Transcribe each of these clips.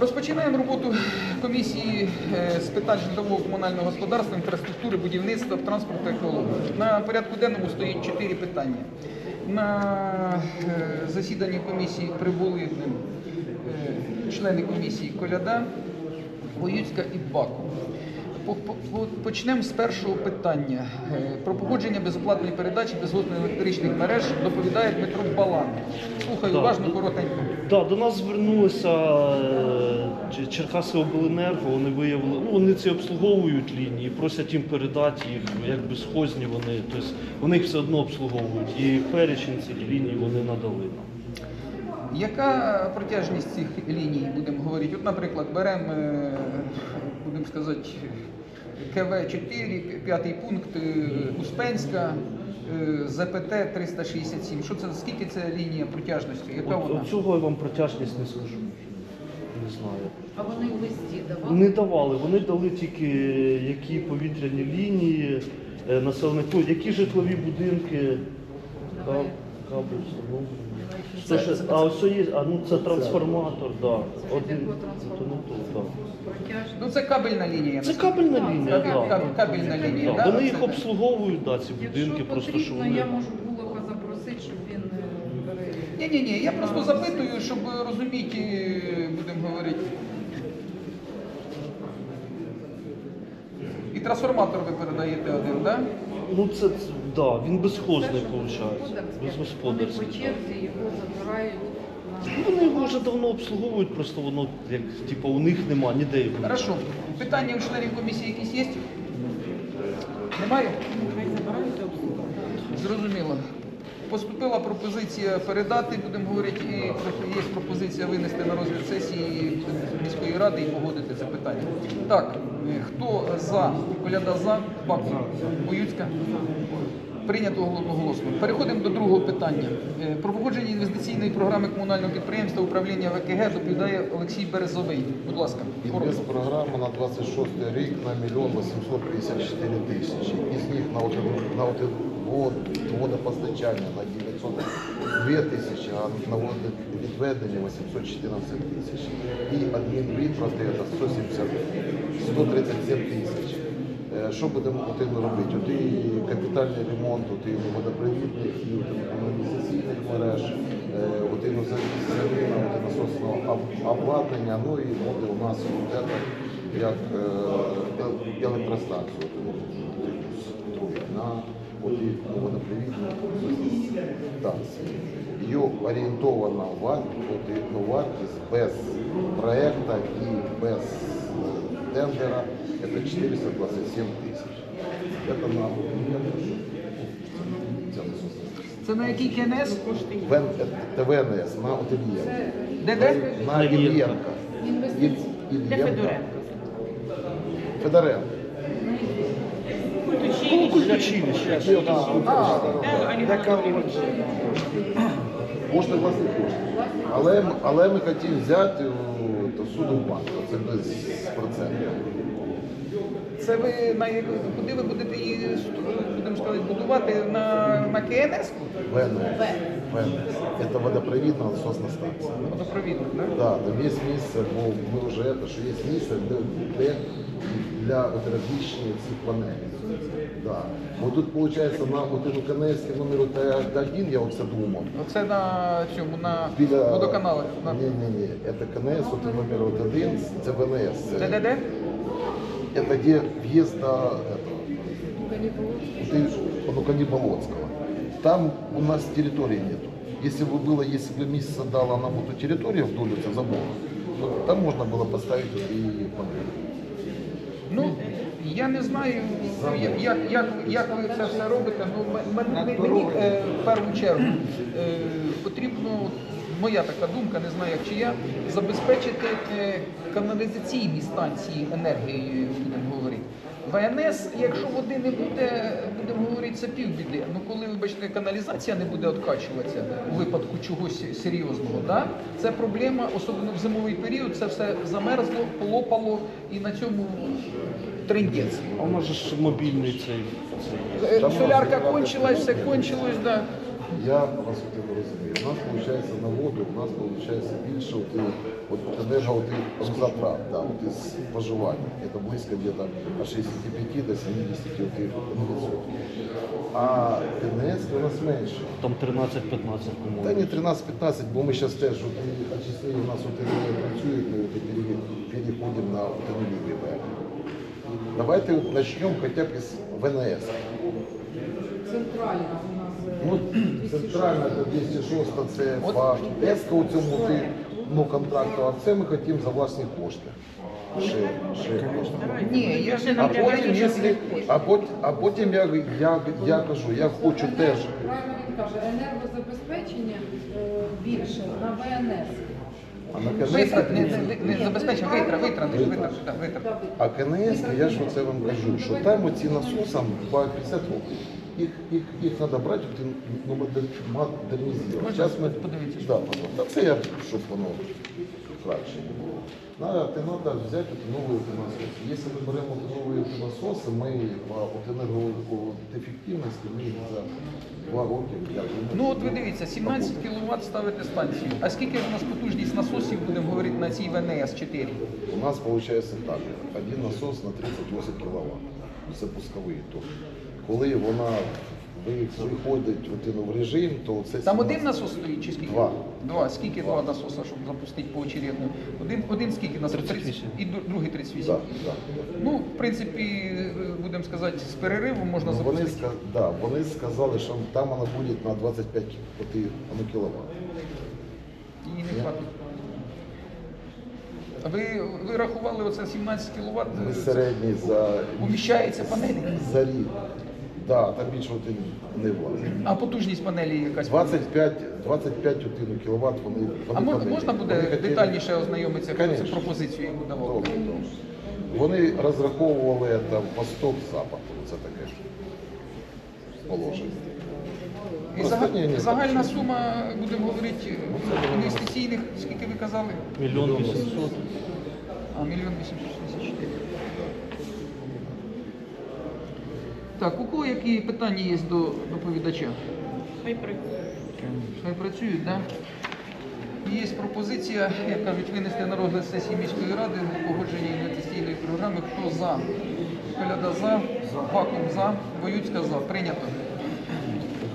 Розпочинаємо роботу комісії е, з питань житлового комунального господарства, інфраструктури, будівництва, транспорту, екології. На порядку денному стоїть чотири питання. На е, засіданні комісії прибули е, члени комісії Коляда, Воюцька і Баку. По- по- по- Почнемо з першого питання. Про погодження безоплатної передачі безготних електричних мереж доповідає Дмитро Балан. Слухаю уважно, коротенько. Да, до нас звернулося Ч- Черкаси обленерго, вони виявили, ну вони ці обслуговують лінії, просять їм передати їх як безхозні вони, тобто вони їх все одно обслуговують. І перечень цих ліній вони надали нам. Яка протяжність цих ліній, будемо говорити? От, наприклад, беремо, е, будемо сказати, КВ-4, п'ятий пункт, е, Успенська, е, ЗПТ 367. Що це, скільки це лінія протяжності? Яка От, вона? от цього я вам протяжність не скажу. Не знаю. А вони в листі давали? Не давали, вони дали тільки які повітряні лінії, е, населених пунктів, які житлові будинки, Давай. каб- кабель встановлені. Це- ж- а ось є, а ну це трансформатор, да. Це Один, то не то, да. Ну це кабельна лінія. Це кабельна лінія, Кабель- да. кабель- кабельна лінія, Да, да? Вони їх Це- обслуговують, да, ці Якщо будинки, просто що потрібно, вони. я можу Булака запросити, щоб він е, перевірив. Ні, ні, я просто запитую, щоб розуміти, будемо говорити. І трансформатор ви передаєте один, так? Ну це це- да, він безхозний виходить. Вони Безгосподарський. по черзі його забирають. на- Вони його вже давно обслуговують, просто воно як типу у них нема, ніде його. Хорошо. Питання у членів комісії якісь є? Немає? Хай забирають і обслуговують. Зрозуміло. Поступила пропозиція передати, будемо говорити, і є пропозиція винести на розгляд сесії міської ради і погодити це питання. Так, е, хто за? Коляда за, Баку, Боюцька? Прийнято одноголосно. Переходимо до другого питання. Е, Про погодження інвестиційної програми комунального підприємства управління ВКГ доповідає Олексій Березовий. Будь ласка. Інвестпрограма на 26 рік на мільйон 854 тисячі. Із них на, один, водопостачання на 902 тисячі, а на водовідведення 814 тисяч. І адмінвід роздає 170, 137 тисяч. Е, Що будемо потрібно робити? От і капітальний ремонт, от і водопровідних, і і мереж, е, от і заміна от і насосного об- обладнання, ну і буде у нас это, як е, ел- електростанцію ну, на от і водопровідну станцію. Її орієнтована вартість, от і, ну, вартість без проекту і без е, тендера это 427 тысяч. Это на Це на який КНС? Вен, это ВНС, на Отельєнка. Де де? На Ільєнка. Інвестиції. Іль- Для Ільєнка. Федоренка. Федоренко. Училище. Кошти. Але, ми хотіли взяти суду банку, це без процентів. Це ви на куди ви будете її будемо сказати, будувати на, на КНС? ВНС. ВНС. Это водопровідна насосна станція. Водопровідно, так? Да, там є місце, бо ми вже це, що є місце, де, де для розміщення цих панелей. Да. Бо тут, виходить, на от КНС номер 1, я оце думав. Оце на цьому, на Біля... водоканали. На... Ні, ні, ні, це КНС, от номер 1, це ВНС. Де, де, де? Это где въезд до этого, ты, ну, Каниболотского. Там у нас территории нету. Если бы было, если бы месяц дала нам эту территорию вдоль этого забора, то там можно было поставить вот и панель. Ну, я не знаю, як, як, як, як ви це все робите. Ну, м- м- м- мені е, в першу чергу е, потрібно, моя така думка, не знаю як чия, забезпечити е, каналізаційні станції енергією, будемо говорити. ВНС, якщо води не буде, будемо говорити, це півбіди. Ну коли, вибачте, каналізація не буде откачуватися у випадку чогось серйозного, да? це проблема, особливо в зимовий період, це все замерзло, полопало і на цьому трендець. А у нас же ж мобільний цей. цей. Е, Солярка кончилась, все кончилось, да. Я вас от розумію. У нас виходить на воду, у нас виходить більше от, вот энерго вот из затрат, да, вот из споживания, это близко где-то от 65 до 70 вот відсотків. А КНС у нас менше. Там 13-15, по-моєму. Та не 13-15, бо ми зараз теж от, і отчислення у нас от і працюють, ми от переходимо на от, ВВ. Давайте от почнемо хоча б із ВНС. Центральна Ну, центральна це 206, це по ЕСКО у цьому ти, ну, контракту, а це ми хотімо за власні кошти. Ще, ще. Ні, я ж А потім, якщо, а потім, а потім я, я, я кажу, я хочу теж. Правильно він каже, енергозабезпечення е, більше на ВНС. А на Витрат, не, КНС, не, не забезпечив, витрат, витрат, витрат, да, витрат. а КНС, я ж оце вам кажу, що там оці насосам по 50 років. Їх, їх треба брати, от, ну, модер- модернізувати. Зараз ми, подивитися? да. Та це я, щоб воно краще було. Надо, ти треба взяти новий от. Якщо ми беремо от нові от насоси, ми по енергоефективності ми їх за два роки, я думаю, Ну от ви дивіться, 17 кВт ставити станцію. А скільки у нас потужність насосів, будемо говорити, на цій ВНС 4? У нас получается так, один насос на 38 кВт. Це пусковий то. Коли вона ви- виходить от, ну, в режим, то це Там 17. один насос стоїть чи скільки? Два. Два. Скільки два насоса, щоб запустити поочередно? Один, один скільки насос? 38. І дру- другий 38. Да, да. Ну, в принципі, будемо сказати, з переривом можна Ну, вони, запустити. ска- да, вони сказали, що там вона буде на 25 от, ну, кВт. Її не хватить. А Ви, ви рахували оце 17 кВт? Ми середній за, Уміщається панелі? за рік. Да, там більше і не влазить. А потужність панелі якась? 25, 25 от, ну, кВт вони, вони А мож- панелі. можна буде Вони хотіли- детальніше ознайомитися, яку це Конечно. пропозицію йому давав? Добре, добре. Вони розраховували там восток-запад, це таке ж положення. І Просто зага- ні, ні, загальна так. сума, будемо говорити, інвестиційних, скільки ви казали? Мільйон вісімсот. А, мільйон 864. Так, у кого які питання є до доповідача? Хай працюють. Хай працюють, так? Да? Є пропозиція, як кажуть, винести на розгляд сесії міської ради погодження інвестиційної програми. Хто за? Коляда за, Бакум за, Воюцька за. Прийнято.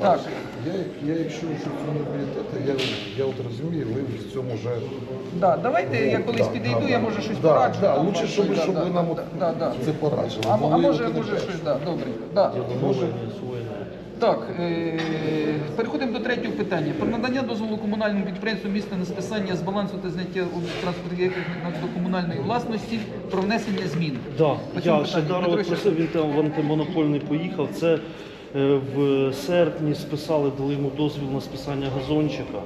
Так. Я, я якщо цьому пріоритети, я, я от розумію, ви в цьому вже Да, давайте я колись Да, підійду, да, я да. може щось Да, пораджу. да, там лучше, щоб, щось, щоб да, ви да, нам от да, да. це порадили. А, а може, може щось, да, добре. Да. Може. Так, е- переходимо до третього питання. Про надання дозволу комунальному підприємству міста на списання з балансу та зняття транспортних до комунальної власності про внесення змін. Да, я питанню, Шайдарова просив, він там в антимонопольний поїхав. Це в серпні списали, дали йому дозвіл на списання газончика.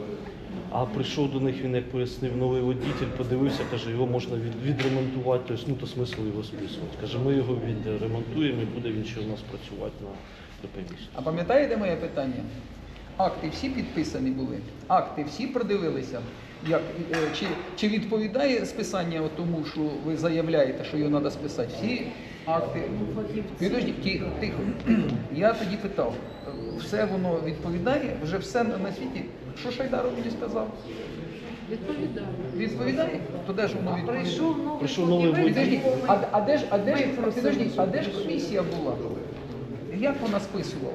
А прийшов до них, він як пояснив, новий водитель, подивився, каже, його можна від, відремонтувати, тобто, ну то смисл його списувати. Каже, ми його відремонтуємо і буде він ще у нас працювати на ДП місто. А пам'ятаєте моє питання? Акти всі підписані були, акти всі продивилися. Як, е, чи, чи відповідає списання тому, що ви заявляєте, що його треба списати? Всі акти. Підожди, тихо, тихо. Я тоді питав, все воно відповідає, вже все на на світі. Що Шайдаров мені сказав? Відповідаю. Відповідає? То де ж воно А відповідає? прийшов новий Прийшов новий фахівець, Підожди, а, а де ж, а де ж, підожди, а де ж комісія була? Як вона списувала?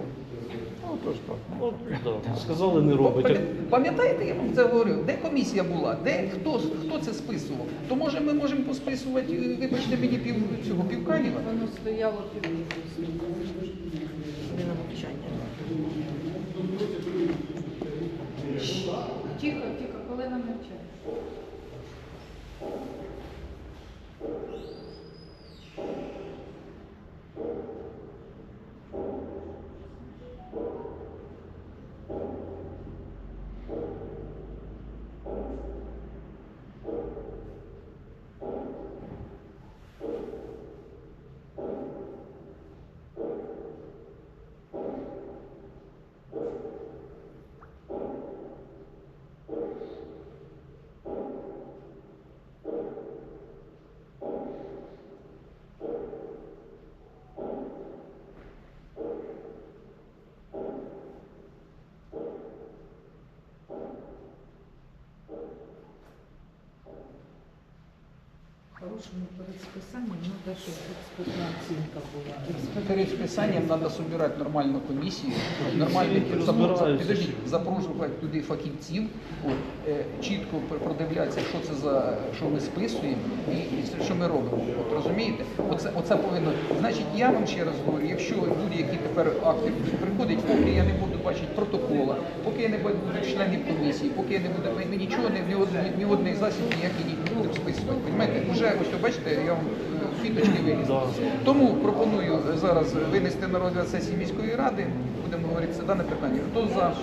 Ну, то ж так. От, да, сказали, не робить. Пам'ятаєте, я вам це говорив? Де комісія була? Де хто, хто це списував? То може ми можемо посписувати, вибачте мені пів цього півкаліва? Воно стояло під Тихо, тихо, коли нам навчає. Хорошому перед списанням треба, щоб експертна оцінка була. Перед списанням треба збирати нормальну комісію, нормальних підождіть, запрошувати туди фахівців, от, е, чітко продивлятися, що це за що ми списуємо і, і що ми робимо. От розумієте? Оце, оце повинно. Значить, я вам ще раз говорю, якщо будь-які тепер акти будуть приходять, поки я не буду бачити протокола, поки я не буду членів комісії, поки я не буду ми, ми нічого не ні, один- ні одний засіб ніякий будемо списувати. Понімаєте? Уже ось бачите, я вам е, фіточки виліз. Тому пропоную зараз винести на розгляд сесії міської ради. Будемо говорити це дане питання. Хто за?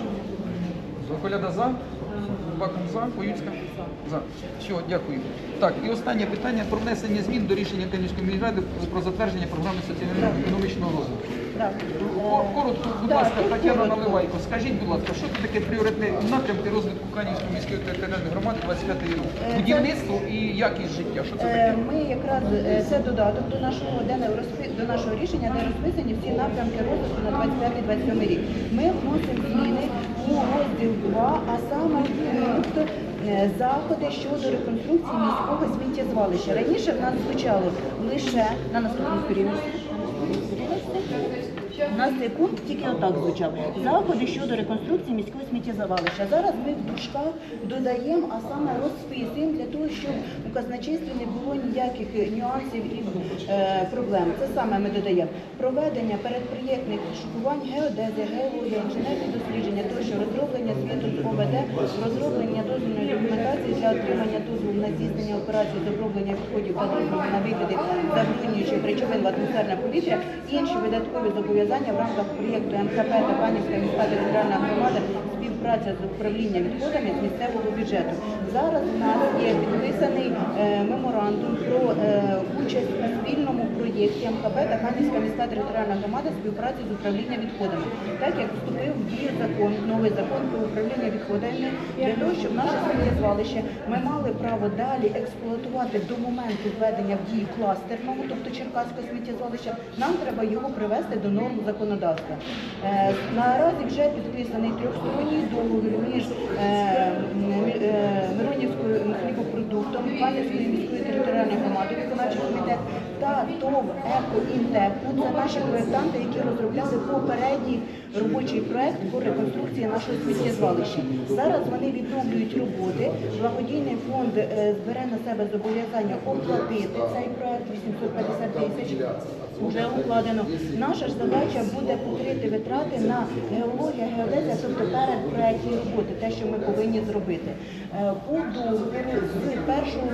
Коляда за? Бакум за, Поюцька? За. Все, дякую. Так, і останнє питання про внесення змін до рішення Київської міської ради про затвердження програми соціально-економічного розвитку. Коротко, будь Так, ласка, Тетяна. Наливайко, скажіть, будь ласка, що це таке пріоритетні напрямки розвитку Канівської міської територіальної громади 25 рік? Е, Будівництво і якість життя. Що це Е, таке? Ми якраз е, це додаток до нашого де не розпи- до нашого рішення, де розписані всі напрямки розвитку на 25-27 рік. Ми вносимо зміни у розділ 2, а саме е, заходи щодо реконструкції міського сміттєзвалища. Раніше в нас звучало лише на наступній сторінці. У нас цей пункт тільки отак звучав. Заходи щодо реконструкції міського сміттєзвалища. Зараз ми в дужках додаємо, а саме розписуємо для того, щоб у казначействі не було ніяких нюансів і е, проблем. Це саме ми додаємо проведення передпроєктних шукувань геодезії, геології, інженерні дослідження, тощо розроблення звіту з ОВД, розроблення дозвільної документації для отримання дозволу на здійснення операцій з оброблення відходів на викиди забруднюючих речовин в атмосферне повітря, інші видаткові зобов'язання в рамках проєкту МКП та Панівська міська територіальна громада співпраця з управлінням відходами з місцевого бюджету. Зараз у нас є підписаний е, меморандум про е, участь у спільному проєкті МКП та Канівська міська територіальна громада співпраці з управлінням відходами. Так як вступив в дію закон, новий закон про управління відходами, для того, щоб наше сміттєзвалище ми мали право далі експлуатувати до моменту введення в дію кластерного, тобто Черкаського сміттєзвалища, нам треба його привести до норм законодавства. Е, наразі вже підписаний трьохсторонній договір між е, е, Миронівською хлібопродуктом, Канівською міською територіальною громадою, виконавчий комітет та ТОВ «Екоінтехно». Це наші проєктанти, які розробляли попередній робочий проект по реконструкції нашого сміттєзвалища. Зараз вони відновлюють роботи. Благодійний фонд е, збере на себе зобов'язання оплатити цей проект 850 тисяч. Вже укладено. Наша ж задача буде покрити витрати на геологія, геодезія, тобто перед проектні роботи, те, що ми повинні зробити. Е, По договору з 1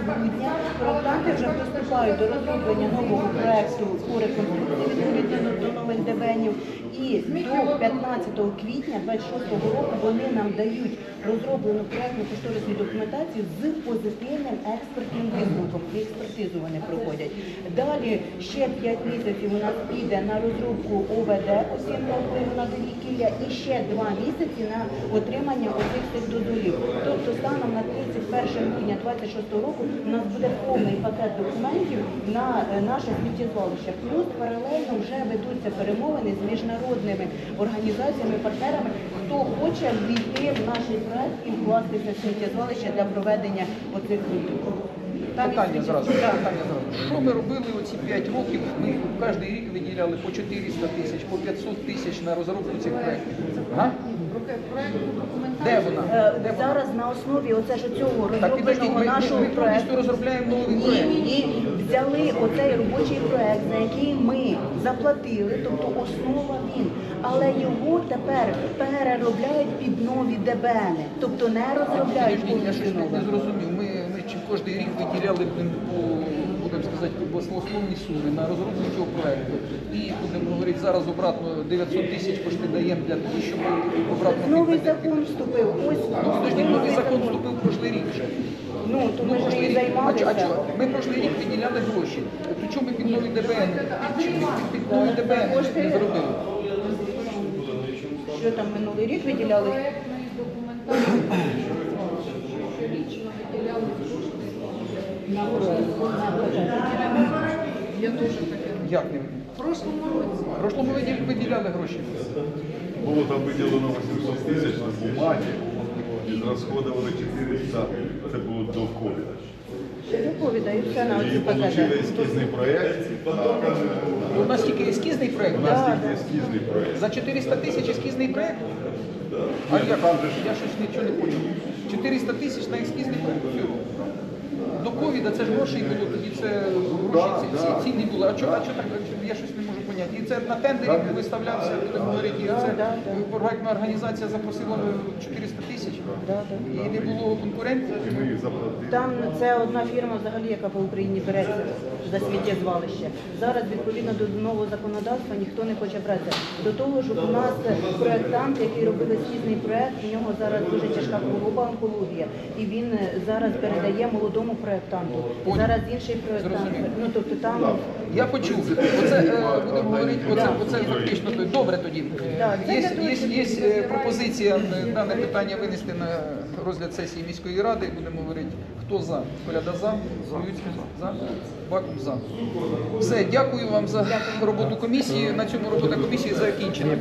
грудня проектанти вже приступають до розроблення нового проекту у реконструкції відповідно до нових ДБНів. І до 15 квітня 26 року вони нам дають розроблену проектну кошторисну документацію з позитивним експертним висновком. Експертизу вони проходять. Далі ще 5 місяців у нас піде на розробку ОВД оцінка впливу на довкілля і ще 2 місяці на отримання оцих цих дозволів. Тобто станом на 31 грудня 26 року у нас буде повний пакет документів на е, наше сміттєзвалище. Плюс паралельно вже ведуться перемовини з міжнародними організаціями, партнерами, хто хоче ввійти в наш проект і вкластися в сміттєзвалище для проведення оцих робіт. Питання зразу. Питання зразу. Що ми робили оці 5 років? Ми кожен рік виділяли по 400 тисяч, по 500 тисяч на розробку цих проєктів. Га? проєктну Де вона? Е, Де вона? Зараз на основі оце ж цього Так підождіть, розробленого ми, нашого ми повністю проекту. розробляємо новий проєкт. ні, взяли оцей робочий проект, за який ми заплатили, тобто основа він, але його тепер переробляють під нові ДБНи, тобто не розробляють Підождіть, я щось повністю не, не зрозумів. Ми, ми чи кожен рік виділяли по, будемо сказати, по баслословній сумі на розробку цього проєкту. І будемо говорити, зараз обратно 900 тисяч кошти даємо для того, щоб обратно Новий закон вступив. Ось Ну, новий закон вступив прошлий рік вже. Ну, то ми ж і. А займалися. а чого? Ми прошлий рік виділяли гроші. Причому ми під нові ДБН, під, під, ДБН не зробили. Що там минулий рік виділяли? Виділяли. Я теж таке. Як не В прошлому році. В прошлому році виділяли гроші. Було там виділено 800 тисяч на бумагі і зрасходували 400. Це було до ковіда. Доповіда на И оці получили покаже. эскизный проект. У нас тільки ескізний проєкт. У нас тільки ескізний проект. За 400 тисяч ескізний проєкт? А там же ж- Я щось нічого не поняв. 400 тисяч на ескізний проєкт всього. До ковіда це ж грошей було, тоді це гроші ці, ці, ціни були. А чого а так? Я щось не можу поняти. І це на тендері виставлявся, будемо говорити, і це да, да. організація запросила 400 тисяч. Да, да. І не було конкурентів. І ми їх заплатили. Там це одна фірма взагалі, яка по Україні береться за сміттєзвалище. Зараз відповідно до нового законодавства ніхто не хоче братися. До того ж, у нас проєктант, який робив ескізний проєкт, у нього зараз дуже тяжка хвороба онкологія, і він зараз передає молодому проєктанту. Зараз інший проєктант. Ну тобто там Я почув. Оце е, будемо говорити, оце, оце фактично добре тоді. Е, Є, є, є, е, пропозиція е, дане питання винести на розгляд сесії міської ради. Будемо говорити, хто за. Коляда за, Юцький за, Бакум за. Все, дякую вам за роботу комісії. На цьому робота комісії закінчена.